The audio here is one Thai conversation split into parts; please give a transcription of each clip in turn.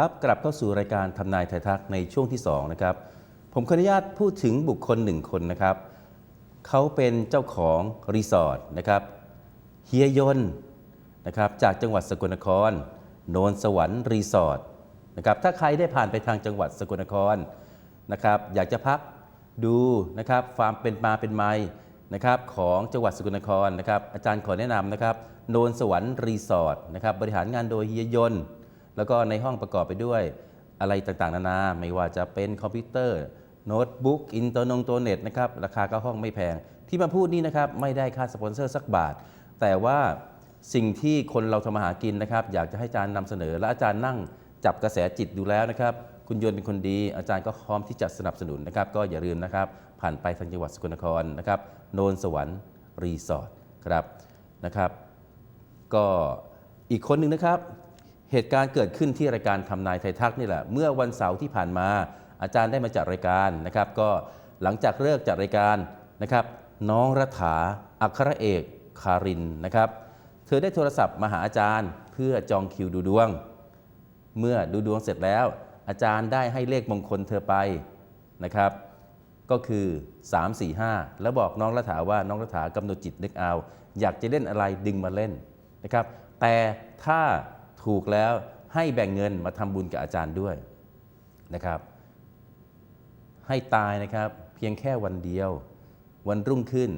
ครับกลับเข้าสู่รายการทำนายไทยทักในช่วงที่2นะครับผมขออนุญาตพูดถึงบุคคลหนึ่งคนนะครับเขาเป็นเจ้าของรีสอร์ทนะครับเฮียยนนะครับจากจังหวัดสกลนคร โนนสวรรค์รีสอร์ทนะครับถ้าใครได้ผ่านไปทางจังหวัดสกลนครนะครับอยากจะพักดูนะครับความเป็นมาเป็นไมนะครับของจังหวัดสกลนครนะครับอาจารย์ขอแนะนำนะครับโนนสวรรค์รีสอร์ทนะครับบริหารงานโดยเฮียยนต์ แล้วก็ในห้องประกอบไปด้วยอะไรต่างๆ นานา ไม่ว่าจะเป็นคอมพิวเตอร์โน้ตบุ๊กอินเตอร์นงตัวเน็ตนะครับราคาก็ห้องไม่แพง ที่มาพูดนี่นะครับไม่ได้ค่าสปอนเซอร์สักบาท แต่ว่าสิ่งที่คนเราทำมาหากินนะครับ อยากจะให้อาจารย์นำเสนอ และอาจารย์นั่งจับกระแสจิตดูแล้วนะครับ คุณยนต์เป็นคนดี อาจารย์ก็พร้อมที่จะสนับสนุนนะครับ ก็อย่าลืมนะครับ ผ่านไปทางจังหวัดสกลนครนะครับโนนสวรรค์รีสอร์ทครับนะครับ ก็อีกคนหนึ่งนะครับ เหตุการณ์เกิดขึ้นที่รายการทำนายไทยทักนี่แหละ เมื่อวันเสาร์ที่ผ่านมา อาจารย์ได้มาจัดรายการนะครับ ก็หลังจากเลิกจัดรายการนะครับ น้องรัฐาอัครเอกคารินนะครับ เธอได้โทรศัพท์มาหาอาจารย์ เพื่อจองคิวดูดวง เมื่อดูดวงเสร็จแล้ว อาจารย์ได้ให้เลขมงคลเธอไปนะครับ ก็คือ 3 4 5 แล้วบอกน้องรัฐาว่าน้องรัฐากำหนดจิตนึกเอา อยากจะเล่นอะไรดึงมาเล่นนะครับ แต่ถ้า ถูกแล้วให้แบ่งเงินมาทำบุญกับอาจารย์ด้วยนะครับ ให้ตายนะครับเพียงแค่วันเดียว วันรุ่งขึ้น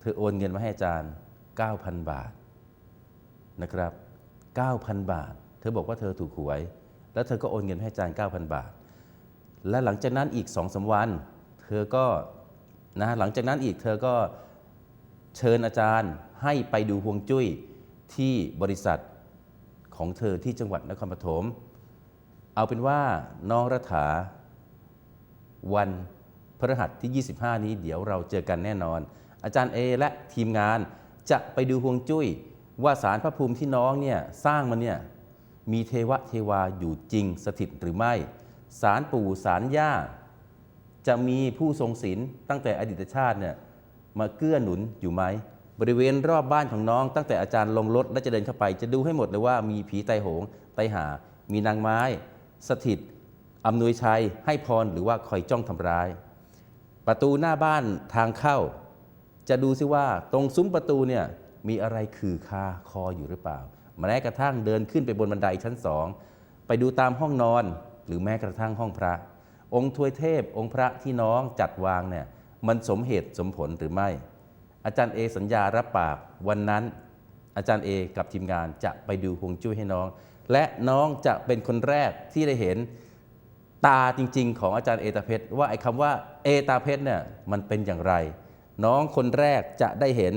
เธอโอนเงินมาให้อาจารย์ 9,000 บาทนะครับ 9,000 บาท เธอบอกว่าเธอถูกหวย แล้วเธอก็โอนเงินให้อาจารย์ 9,000 บาท และหลังจากนั้นอีกสองสามวัน เธอก็นะหลังจากนั้นอีกเธอก็เชิญอาจารย์ให้ไปดูฮวงจุ้ยที่บริษัท ของเธอที่จังหวัดนครปฐม เอาเป็นว่าน้องรัฐา วันพฤหัสที่ 25 นี้เดี๋ยวเราเจอกันแน่นอน อาจารย์เอและทีมงานจะไปดูฮวงจุ้ย ว่าสารพระภูมิที่น้องเนี่ยสร้างมันเนี่ยมีเทวะเทวาอยู่จริงสถิตหรือไม่ สารปู่สารย่า จะมีผู้ทรงศีลตั้งแต่อดีตชาติเนี่ยมาเกื้อหนุนอยู่ไหม บริเวณรอบบ้านของน้อง ตั้งแต่อาจารย์ลงรถและจะเดินเข้าไป จะดูให้หมดเลยว่ามีผีไตโหง ไตหา มีนางไม้ สถิตอำนวยชัย ให้พรหรือว่าคอยจ้องทำร้าย ประตูหน้าบ้านทางเข้า จะดูซิว่าตรงซุ้มประตูเนี่ยมีอะไรคือคาคออยู่หรือเปล่าแม้กระทั่งเดินขึ้นไปบนบันไดชั้นสองไปดูตามห้องนอน หรือแม้กระทั่งห้องพระ องค์ทวยเทพองค์พระที่น้องจัดวางเนี่ยมันสมเหตุสมผลหรือไม่ อาจารย์เอสัญญารับปากวันนั้นอาจารย์เอกับทีมงานจะไปดูฮวงจุ้ยให้น้อง และน้องจะเป็นคนแรกที่ได้เห็นตาจริง ๆ ของอาจารย์เอตาเพชรว่าไอ้คำว่าเอตาเพชรเนี่ยมันเป็นอย่างไร น้องคนแรกจะได้เห็น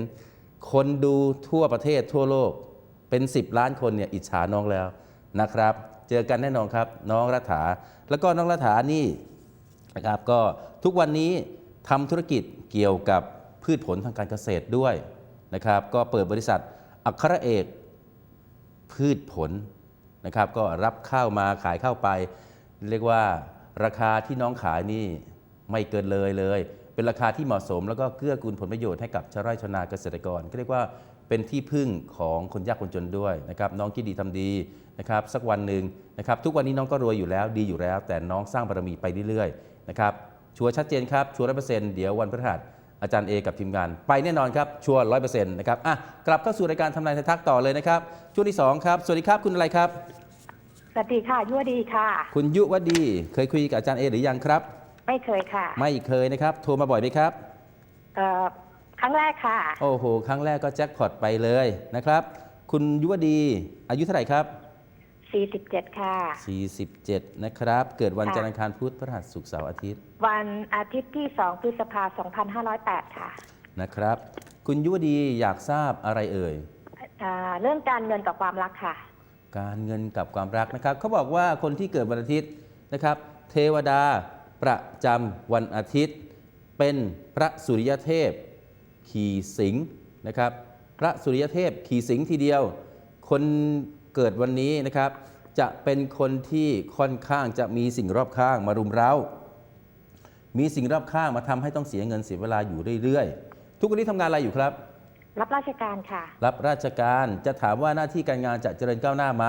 คนดูทั่วประเทศทั่วโลกเป็น 10 ล้านคนเนี่ยอิจฉาน้องแล้วนะครับ เจอกันแน่นอนครับ น้องรัฐา แล้วก็น้องรัฐานี่นะครับก็ทุกวันนี้ทำธุรกิจเกี่ยวกับ พืชผลทางการเกษตรด้วยนะครับ ก็เปิดบริษัทอัครเอกพืชผลนะครับก็รับข้าวมาขายข้าวไป เรียกว่าราคาที่น้องขายนี่ไม่เกินเลยเลย เป็นราคาที่เหมาะสม แล้วก็เกื้อกูลผลประโยชน์ให้กับชาวไร่ชาวนาเกษตรกรก็เรียกว่าเป็นที่พึ่งของคนยากคนจนด้วยนะครับน้องคิดดีทำดีนะครับสักวันหนึ่งนะครับทุกวันนี้น้องก็รวยอยู่แล้วดีอยู่แล้ว แต่น้องสร้างบารมีไปเรื่อยๆนะครับชัวร์ชัดเจนครับชัวร์ร้อยเปอร์เซ็นต์เดี๋ยววันพฤหัส อาจารย์เอกับทีมงาน ไปแน่นอนครับ ชัวร์ร้อยเปอร์เซ็นต์นะครับอะกลับเข้าสู่รายการทำนายไทยทักต่อเลยนะครับ ช่วงที่สองครับ สวัสดีครับคุณอะไรครับ สวัสดีค่ะยั่วดีค่ะ คุณยุวดี เคยคุยกับอาจารย์เอหรือยังครับ ไม่เคยค่ะไม่เคยนะครับ โทรมาบ่อยไหมครับ เอ่อครั้งแรกค่ะ โอ้โห ครั้งแรกก็แจ็คพอตไปเลยนะครับ คุณยุวดีอายุเท่าไหร่ครับ 47 ค่ะ 47 นะครับ เกิดวันค่ะจันทร์อังคารพุธพฤหัสศุกร์เสาร์อาทิตย์ วันอาทิตย์ที่ 2 พฤษภาคม2508 ค่ะ นะครับ คุณยุวดีอยากทราบอะไรเอ่ยอ่าเรื่องการเงินกับความรักค่ะ การเงินกับความรักนะครับ เขาบอกว่าคนที่เกิดวันอาทิตย์นะครับ เทวดาประจำวันอาทิตย์ เป็นพระสุริยเทพ ขี่สิงห์นะครับ พระสุริยเทพขี่สิงห์ทีเดียว คน เกิดวันนี้นะครับ จะเป็นคนที่ค่อนข้างจะมีสิ่งรอบข้างมารุมเร้า มีสิ่งรอบข้างมาทำให้ต้องเสียเงินเสียเวลาอยู่เรื่อยๆ ทุกวันนี้ทำงานอะไรอยู่ครับ รับราชการค่ะ รับราชการจะถามว่าหน้าที่การงานจะเจริญก้าวหน้าไหม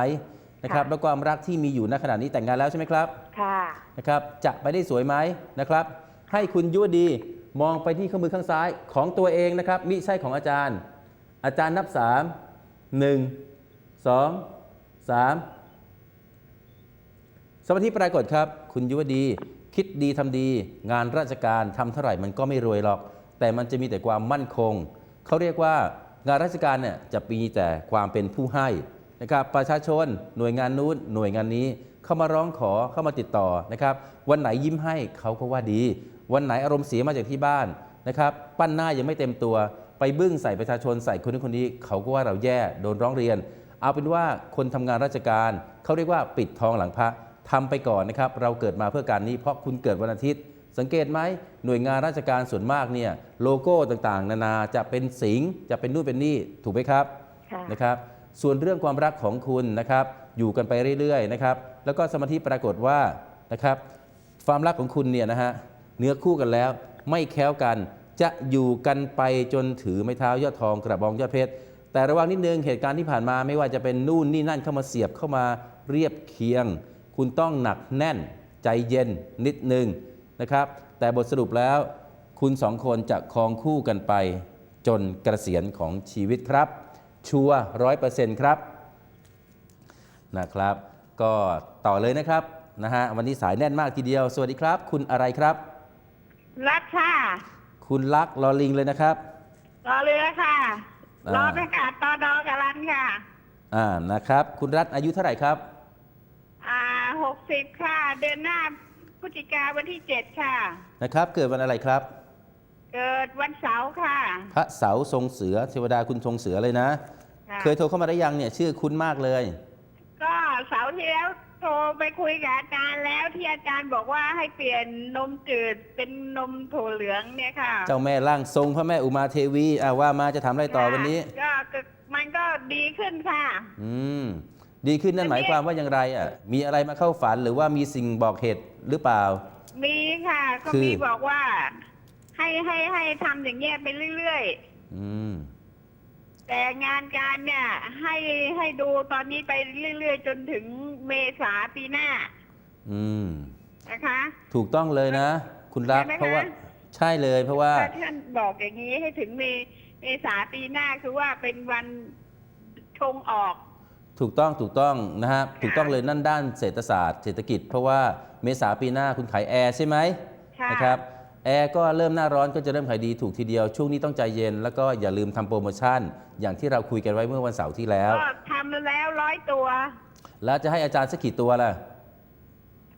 นะครับค่ะแล้วความรักที่มีอยู่ณขณะนี้แต่งงานแล้วใช่ไหมครับค่ะนะครับจะไปได้สวยไหมนะครับ ให้คุณยุวดีมองไปที่ข้อมือข้างซ้ายของตัวเองนะครับมิใช่ของอาจารย์ อาจารย์นับ 3 1 2 3 สมาธิปรากฏครับ คุณยุวดี คิดดีทำดี งานราชการทำเท่าไหร่มันก็ไม่รวยหรอก แต่มันจะมีแต่ความมั่นคง เขาเรียกว่างานราชการเนี่ยจะมีแต่ความเป็นผู้ให้นะครับประชาชน หน่วยงานนู้นหน่วยงานนี้เข้ามาร้องขอเข้ามาติดต่อนะครับ วันไหนยิ้มให้เขาก็ว่าดี วันไหนอารมณ์เสียมาจากที่บ้านนะครับ ปั้นหน้ายังไม่เต็มตัว ไปบึ้งใส่ประชาชนใส่คนนู้นคนนี้ เขาก็ว่าเราแย่โดนร้องเรียน เอาเป็นว่าคนทำงานราชการเขาเรียกว่าปิดทองหลังพระทำไปก่อนนะครับ เราเกิดมาเพื่อการนี้เพราะคุณเกิดวันอาทิตย์ สังเกตไหมหน่วยงานราชการส่วนมากเนี่ยโลโก้ต่างๆ นานาจะเป็นสิงห์จะเป็นนู่นเป็นนี่ถูกไหมครับค่ะนะครับส่วนเรื่องความรักของคุณนะครับ อยู่กันไปเรื่อยๆนะครับแล้วก็สมาธิปรากฏว่านะครับความรักของคุณเนี่ยนะฮะเนื้อคู่กันแล้ว ไม่แค้วกัน จะอยู่กันไปจนถือไม้เท้ายอดทองกระบองยอดเพชร แต่ระวังนิดนึงเหตุการณ์ที่ผ่านมาไม่ว่าจะเป็นนู่นนี่นั่นเข้ามาเสียบเข้ามาเรียบเคียง คุณต้องหนักแน่นใจเย็นนิดนึงนะครับแต่บทสรุปแล้วคุณสองคนจะครองคู่กันไป จนเกษียณของชีวิตครับ ชัวร้อยเปอร์เซ็นต์ครับนะครับ ก็ต่อเลยนะครับนะฮะวันนี้สายแน่นมากทีเดียว สวัสดีครับ คุณอะไรครับ รักค่ะ คุณลักษณ์ลอลิงเลยนะครับ รอเรือค่ะอ่า รอประกาศตอดอกับรันค่ะ อ่านะครับ คุณรัฐอายุเท่าไหร่ครับ อ่าหกสิบค่ะ เดือนหน้าพฤศจิกาวันที่เจ็ดค่ะ นะครับ เกิดวันอะไรครับ เกิดวันเสาร์ค่ะ พระเสาทรงเสือเทวดาคุณทรงเสือเลยนะ ค่ะ เคยโทรเข้ามาได้ยังเนี่ยชื่อคุ้นมากเลย ก็เสาร์ที่แล้ว โทรไปคุยกับอาจารย์แล้วที่อาจารย์บอกว่าให้เปลี่ยนนมจืดเป็นนมถั่วเหลืองเนี่ยค่ะเจ้าแม่ร่างทรงพระแม่อุมาเทวีอ่าว่ามาจะทำอะไรต่อวันนี้ ก็ก็มันก็ดีขึ้นค่ะ อืม ดีขึ้นนั่นหมายความว่าอย่างไรอะ มีอะไรมาเข้าฝันหรือว่ามีสิ่งบอกเหตุหรือเปล่า มีค่ะ ก็คือ มีบอกว่า ให้ให้ให้ทำอย่างเงี้ยไปเรื่อยๆอืม แต่งานการเนี่ยให้ให้ดูตอนนี้ไปเรื่อยๆ จนถึงเมษาปีหน้า อืม นะคะ ถูกต้องเลยนะ คุณรักใช่ไหมคะ เพราะว่าใช่เลยเพราะว่า ถ้าท่านบอกอย่างนี้ให้ถึงเมเมษาปีหน้าคือว่าเป็นวันชงออก ถูกต้องถูกต้องนะฮะถูกต้องเลยนั่นด้านเศรษฐศาสตร์เศรษฐกิจ เพราะว่าเมษาปีหน้าคุณขายแอร์ใช่ไหมค่ะนะครับ แอร์ก็เริ่มหน้าร้อนก็จะเริ่มขายดีถูกทีเดียว ช่วงนี้ต้องใจเย็น แล้วก็อย่าลืมทำโปรโมชั่น อย่างที่เราคุยกันไว้เมื่อวันเสาร์ที่แล้ว ก็ทำแล้วร้อยตัว แล้วจะให้อาจารย์สักกี่ตัวล่ะ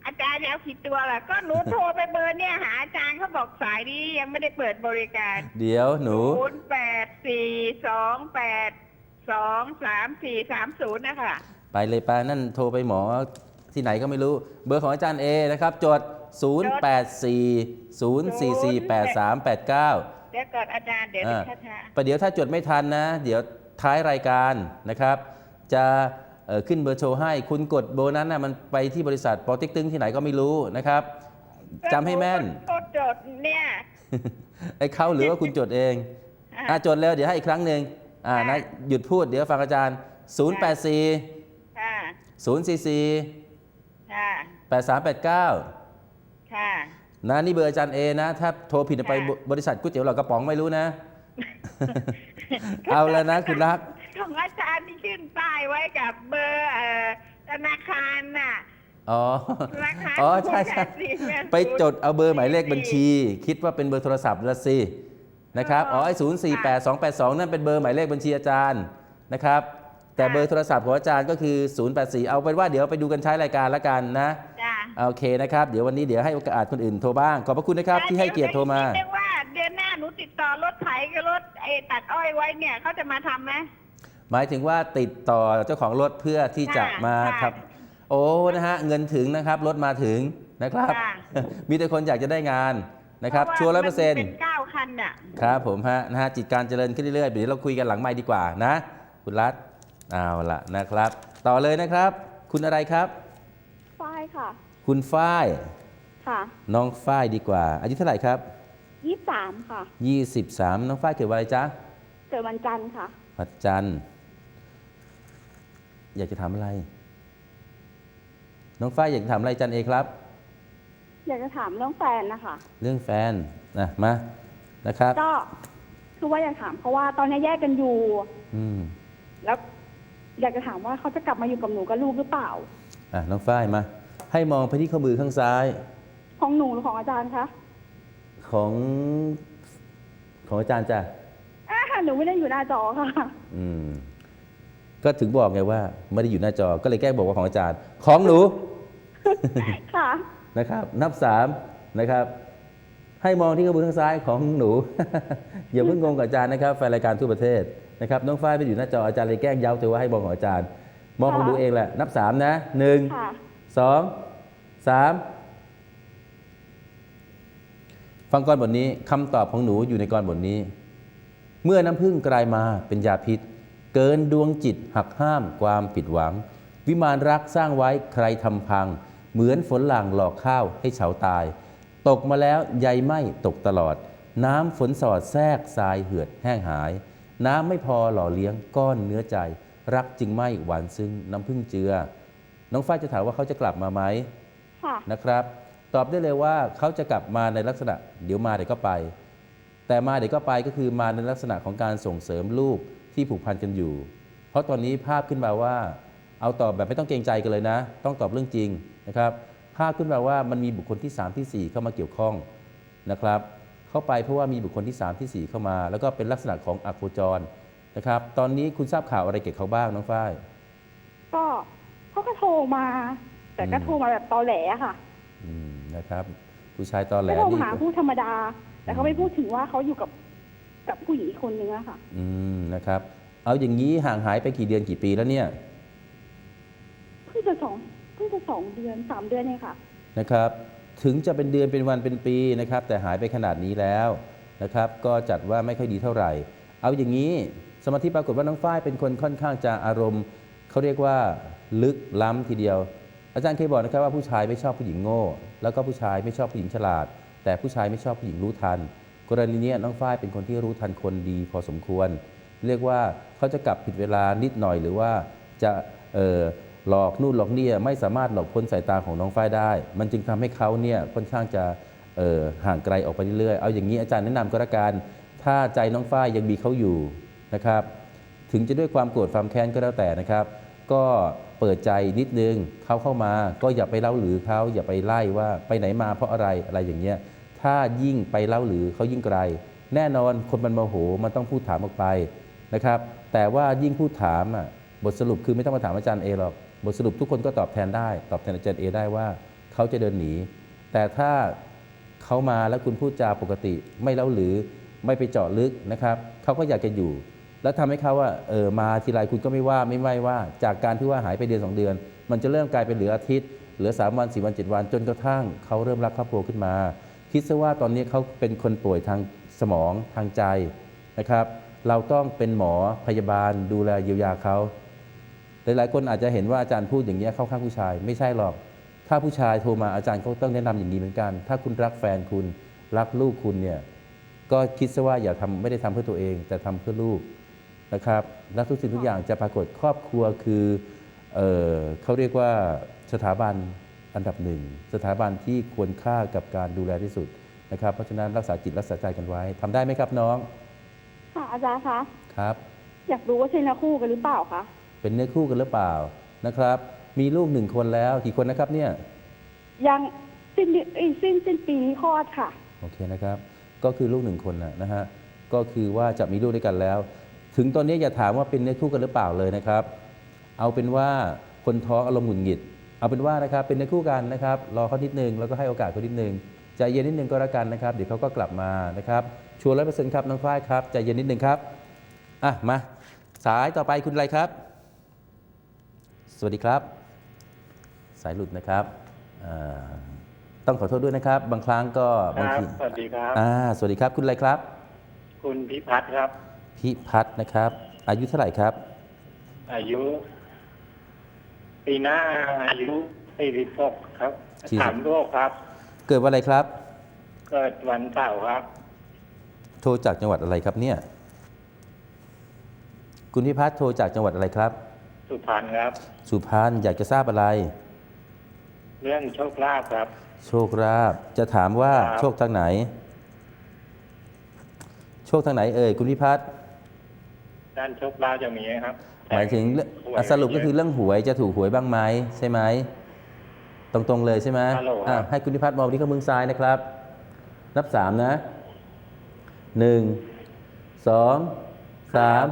อาจารย์จะเอากี่ตัวล่ะ ก็หนูโทรไปเบอร์เนี่ยหาอาจารย์เขาบอกสายนี้ยังไม่ได้เปิดบริการเดี๋ยวหนู ศูนย์แปดสี่สองแปดสองสามสี่สามศูนย์นะคะ ไปเลยไปนั่นโทรไปหมอที่ไหนก็ไม่รู้ เบอร์ของอาจารย์เอนะครับ จด 0840448389เดี๋ยวก่อนอาจารย์เดี๋ยวอ่าช้าช้าประเดี๋ยวถ้าจดไม่ทันนะ เดี๋ยวท้ายรายการนะครับ จะเอ่อขึ้นเบอร์โทรให้ คุณกดเบอร์นั้นนะมันไปที่บริษัทปอติ๊กตึงที่ไหนก็ไม่รู้นะครับจำให้แม่น ก็จดเนี่ย ไอ้เขาหรือว่าคุณจดเองอะอะจดแล้วเดี๋ยวให้อีกครั้งหนึ่งอ่าค่ะ นะหยุดพูดเดี๋ยวฟังอาจารย์ 084 ค่ะ044 ค่ะ8389 ค่ะนะนี่เบอร์อาจารย์เอนะ ถ้าโทรผิดไปค่ะบริษัทก๋วยเตี๋ยวหลอกกระป๋องไม่รู้นะ เอาแล้วนะคุณรักของอาจารย์ที่ขึ้นป้ายไว้กับเบอร์เอ่อธนาคารน่ะอ๋อธนาคารอ๋อใช่ใช่084ไปจดเอาเบอร์หมายเลขบัญชี คิดว่าเป็นเบอร์โทรศัพท์ละสินะครับอ๋อไอ้ศูนย์สี่แปดสองแปดสองนั่นเป็นเบอร์หมายเลขบัญชีอาจารย์นะครับ แต่เบอร์โทรศัพท์ของอาจารย์ก็คือ 084 เอาเป็นว่าเดี๋ยวไปดูกันใช้รายการละกันนะจ้ะ โอเคนะครับ เดี๋ยววันนี้เดี๋ยวให้โอกาสคนอื่นโทรบ้าง ขอบพระคุณนะครับที่ให้เกียรติโทรมาเรียกว่าเดือนหน้าหนูติดต่อรถไถกับรถไอ้ตัดอ้อยไว้เนี่ยเขาจะมาทำไหมหมายถึงว่าติดต่อเจ้าของรถเพื่อที่จะค่ะมาค่ะครับ โอ้นะฮะเงินถึงนะครับรถมาถึงนะครับค่ะมีแต่คนอยากจะได้งานนะครับพาะาชัวร์ร้อยเปอร์เซ็นมัต์เป็นเก้าคันน่ะครับผมฮะนะฮะจิตการเจริญขึ้นเรื่อยๆเดี๋ยวเราคุยกันหลังไม่ดีกว่านะคุณรัฐเอาละนะครับ ต่อเลยนะครับ คุณอะไรครับฝ้ายค่ะ คุณฝ้ายค่ะน้องฝ้ายดีกว่า อายุเท่าไหร่ครับยี่สามค่ะ23น้องฝ้ายเกิดวันอะไรจ๊ะเกิดวันจันทร์ค่ะวันจันทร์อยากจะถามอะไร น้องฝ้ายอยากถามอะไรอาจารย์เอครับ อยากจะถามเรื่องแฟนนะคะ เรื่องแฟนนะมานะครับ ก็คือว่าอยากถามเพราะว่าตอนนี้แยกกันอยู่ อืม แล้ว อยากจะถามว่าเขาจะกลับมาอยู่กับหนูกับลูกหรือเปล่า อะน้องฝ้ายมา ให้มองไปที่ข้อมือข้างซ้าย ของหนูหรือของอาจารย์คะของของอาจารย์จ้ะอ่าหนูไม่ได้อยู่หน้าจอค่ะ อืม ก็ถึงบอกไงว่าไม่ได้อยู่หน้าจอ ก็เลยแกล้งบอกว่าของอาจารย์ ของหนู ค่ะ นะครับ นับสามนะครับ ให้มองที่ข้อมือข้างซ้ายของหนู อย่าเพิ่งงงกับอาจารย์นะครับแฟนรายการทั่วประเทศนะครับน้องฝ้ายไปอยู่หน้าจออาจารย์เลยแกล้งเย้าเธอว่าให้มองของอาจารย์ มองของหนูเองแหละ นับสามนะหนึ่งค่ะ สองสามฟังกรบทนี้คำตอบของหนูอยู่ในกรบทนี้ เมื่อน้ำพึ่งกลายมาเป็นยาพิษ เกินดวงจิตหักห้ามความผิดหวัง วิมานรักสร้างไว้ใครทำพัง เหมือนฝนหลางหลอกข้าวให้เฉาตาย ตกมาแล้วใยไหมตกตลอด น้ำฝนสอดแทรกทรายเหือดแห้งหาย น้ำไม่พอหล่อเลี้ยงก้อนเนื้อใจ รักจึงไม่หวานซึ้งน้ำพึ่งเจือ น้องฝ้ายจะถามว่าเขาจะกลับมาไหมค่ะ นะครับ ตอบได้เลยว่าเขาจะกลับมาในลักษณะ เดี๋ยวมาเดี๋ยวก็ไป แต่มาเดี๋ยวก็ไปก็คือมาในลักษณะของการส่งเสริมลูกที่ผูกพันกันอยู่ เพราะตอนนี้ภาพขึ้นมาว่า เอาตอบแบบไม่ต้องเกรงใจกันเลยนะ ต้องตอบเรื่องจริงนะครับ ภาพขึ้นมาว่ามันมีบุคคลที่ 3 ที่ 4 เข้ามาเกี่ยวข้องนะครับ เข้าไปเพราะว่ามีบุคคลที่ 3 ที่ 4 เข้ามา แล้วก็เป็นลักษณะของอโคจรนะครับ ตอนนี้คุณทราบข่าวอะไรเกี่ยวกับเขาบ้างน้องฝ้ายก็ เขาก็โทรมา แต่ก็อืมโทรมาแบบตอแหลอะค่ะ อืมนะครับ ผู้ชายตอนแหลไม่โทรนี่หาผู้ธรรมดา แต่เขาอืมไม่พูดถึงว่าเขาอยู่กับกับผู้หญิงอีกคนนึงอะค่ะ อืมนะครับ เอาอย่างนี้ห่างหายไปกี่เดือนกี่ปีแล้วเนี่ยเพิ่งจะสองเพิ่งจะสองเดือนสามเดือนเองค่ะ นะครับ ถึงจะเป็นเดือนเป็นวันเป็นปีนะครับ แต่หายไปขนาดนี้แล้วนะครับ ก็จัดว่าไม่ค่อยดีเท่าไหร่ เอาอย่างนี้สมาธิปรากฏว่าน้องฝ้ายเป็นคนค่อนข้างจะอารมณ์เขาเรียกว่า ลึกล้ำทีเดียว อาจารย์เคยบอกนะครับว่าผู้ชายไม่ชอบผู้หญิงโง่ แล้วก็ผู้ชายไม่ชอบผู้หญิงฉลาด แต่ผู้ชายไม่ชอบผู้หญิงรู้ทัน กรณีนี้น้องฝ้ายเป็นคนที่รู้ทันคนดีพอสมควร เรียกว่าเขาจะกลับผิดเวลานิดหน่อยหรือว่าจะหลอกนู่นหลอกนี่ไม่สามารถหลอกพ้นสายตาของน้องฝ้ายได้ มันจึงทำให้เขาเนี่ยค่อนข้างจะห่างไกลออกไปเรื่อยๆ เอาอย่างนี้อาจารย์แนะนำก็แล้วกัน ถ้าใจน้องฝ้ายยังมีเขาอยู่นะครับ ถึงจะด้วยความโกรธความแค้นก็แล้วแต่นะครับ ก็ เปิดใจนิดนึงเขาเข้ามาก็อย่าไปเล่าหรือเขาอย่าไปไล่ว่าไปไหนมาเพราะอะไรอะไรอย่างเงี้ยถ้ายิ่งไปเล่าหรือเขายิ่งไกล แน่นอนคนมันโมโหมันต้องพูดถามออกไปนะครับแต่ว่ายิ่งพูดถามอะบทสรุปคือไม่ต้องมาถามอาจารย์เอหรอกบทสรุปทุกคนก็ตอบแทนได้ ตอบแทนอาจารย์เอได้ว่าเขาจะเดินหนี แต่ถ้าเขามาแล้วคุณพูดจาปกติ ไม่เล่าหรือไม่ไปเจาะลึกนะครับเขาก็อยากจะอยู่ แล้วทำให้เขาว่าเออมาทีไรคุณก็ไม่ว่าไม่ไม่ว่า จากการที่ว่าหายไปเดือนสองเดือน มันจะเริ่มกลายเป็นเหลืออาทิตย์เหลือ 3 วัน 4 วัน 7 วัน จนกระทั่งเขาเริ่มรักครอบครัวขึ้นมา คิดซะว่าตอนนี้เขาเป็นคนป่วยทางสมองทางใจนะครับ เราต้องเป็นหมอพยาบาล ดูแลเยียวยาเขาหลายๆ คนอาจจะเห็นว่าอาจารย์พูดอย่างนี้เข้าข้างผู้ชาย ไม่ใช่หรอก ถ้าผู้ชายโทรมาอาจารย์เขาต้องแนะนำอย่างนี้เหมือนกัน ถ้าคุณรักแฟนคุณรักลูกคุณเนี่ยก็คิดซะว่าอย่าทำไม่ได้ทำเพื่อตัวเอง แต่ทำเพื่อลูก นะครับและทุกสิ่งทุกอย่างจะปรากฏครอบครัวคือเออเขาเรียกว่าสถาบันอันดับหนึ่ง สถาบันที่ควรค่ากับการดูแลที่สุดนะครับ เพราะฉะนั้นรักษาจิตรักษาใจกันไว้ทำได้ไหมครับน้อง ค่ะอาจารย์คะครับ อยากรู้ว่าใช่เนื้อคู่กันหรือเปล่าคะเป็นเนื้อคู่กันหรือเปล่านะครับ มีลูกหนึ่งคนแล้วกี่คนนะครับเนี่ย ยังสิ้นเดือนเอ้ยสิ้นสิ้นปีนี้คลอดค่ะ โอเคนะครับ ก็คือลูกหนึ่งคนนะนะฮะก็คือว่าจะมีลูกด้วยกันแล้ว ถึงตอนนี้อย่าถามว่าเป็นเนื้อคู่กันหรือเปล่าเลยนะครับ เอาเป็นว่าคนท้องอารมณ์หงุดหงิด เอาเป็นว่านะครับเป็นเนื้อคู่กันนะครับ รอเขานิดนึงแล้วก็ให้โอกาสเขานิดนึงใจเย็นนิดนึงก็แล้วกันนะครับ เดี๋ยวเขาก็กลับมานะครับชัวร์ร้อยเปอร์เซ็นต์ครับน้องฝ้ายครับใจเย็นนิดนึงครับอะมาสายต่อไปคุณอะไรครับ สวัสดีครับ สายหลุดนะครับอ่าต้องขอโทษด้วยนะครับ บางครั้งก็คบางรับทีสวัสดีครับอ่าสวัสดีครับคุณอะไรครับ คุณพิพัฒน์ครับ พิพัฒน์นะครับ อายุเท่าไหร่ครับ อายุ ปีหน้าอายุ46ครับ46ถามโรคครับ เกิดวันอะไรครับ เกิดวันเสาร์ครับ โทรจากจังหวัดอะไรครับเนี่ย คุณพิพัฒน์โทรจากจังหวัดอะไรครับ สุพรรณครับ สุพรรณอยากจะทราบอะไร เรื่องโชคลาภครับ โชคลาภจะถามว่าครับ โชคทางไหน โชคทางไหนเอ่ยคุณพิพัฒน์ ด้านโชคลาภจะมีไหมครับหมายถึงเรื่องหวยอะสรุปก็คือเรื่องหวยจะถูกหวยบ้างไหมใช่ไหมตรงๆเลยใช่ไหมฮัลโหลอะครับให้คุณพิพัฒน์มองไปที่ข้อมือซ้ายนะครับ นับสามนะหนึ่งสองสาม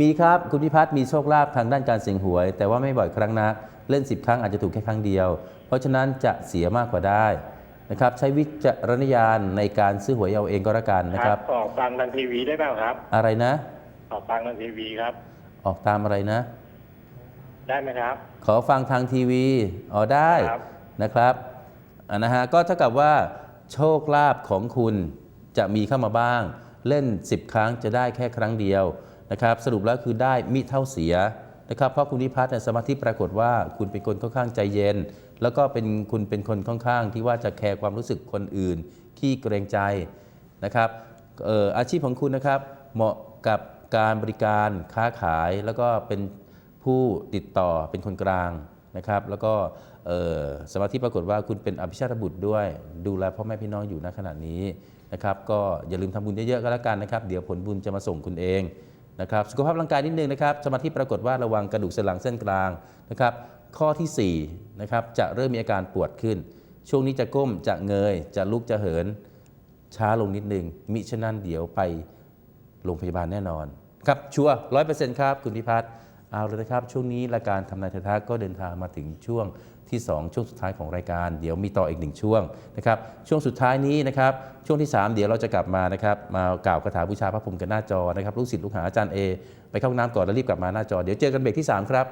มีครับคุณพิพัฒน์มีโชคลาภทางด้านการเสี่ยงหวย แต่ว่าไม่บ่อยครั้งนัก เล่น 10 ครั้งอาจจะถูกแค่ครั้งเดียว เพราะฉะนั้นจะเสียมากกว่าได้นะครับ ใช้วิจารณญาณในการซื้อหวยเอาเองก็แล้วกันนะครับออกฟังทางทีวีได้เปล่าครับ อะไรนะ ออกฟังทางทีวีครับ ออกตามอะไรนะ ได้ไหมครับ ขอฟังทางทีวีอ๋อได้ครับ นะครับอะนะฮะก็เท่ากับว่า โชคลาภของคุณจะมีเข้ามาบ้าง เล่น 10 ครั้งจะได้แค่ครั้งเดียวนะครับ สรุปแล้วคือได้มิเท่าเสียนะครับ เพราะคุณนิพัฒน์เนี่ยสมาธิปรากฏว่าคุณเป็นคนค่อนข้างใจเย็น แล้วก็เป็นคุณเป็นคนค่อนข้างที่ว่าจะแคร์ความรู้สึกคนอื่นขี้เกรงใจนะครับเอ่ออาชีพของคุณนะครับเหมาะกับ การบริการค้าขายแล้วก็เป็นผู้ติดต่อเป็นคนกลางนะครับ แล้วก็สมาธิปรากฏว่าคุณเป็นอภิชาตบุตรด้วย ดูแลพ่อแม่พี่น้องอยู่ณขณะนี้นะครับก็อย่าลืมทำบุญเยอะๆก็แล้วกันนะครับ เดี๋ยวผลบุญจะมาส่งคุณเองนะครับสุขภาพร่างกายนิดนึงนะครับสมาธิปรากฏว่าระวังกระดูกสันหลังเส้นกลางนะครับข้อที่4นะครับจะเริ่มมีอาการปวดขึ้น ช่วงนี้จะก้มจะเงย จะลุกจะเหินช้าลงนิดนึงมิฉะนั้นเดี๋ยวไป โรงพยาบาลแน่นอน ครับชัวร้อยเปอร์เซ็นต์ครับ คุณพิพัฒน์เอาเลยนะครับ ช่วงนี้รายการทำนายไทยทักก็เดินทางมาถึงช่วงที่ 2 ช่วงสุดท้ายของรายการ เดี๋ยวมีต่ออีกหนึ่งช่วงนะครับช่วงสุดท้ายนี้นะครับช่วงที่ 3 เดี๋ยวเราจะกลับมานะครับมากล่าวคาถาบูชาพระพรหมกันหน้าจอนะครับลูกศิษย์ลูกหาอาจารย์เอไปเข้าน้ำก่อนแล้วรีบกลับมาหน้าจอเดี๋ยวเจอกันเบรกที่ 3 ครับ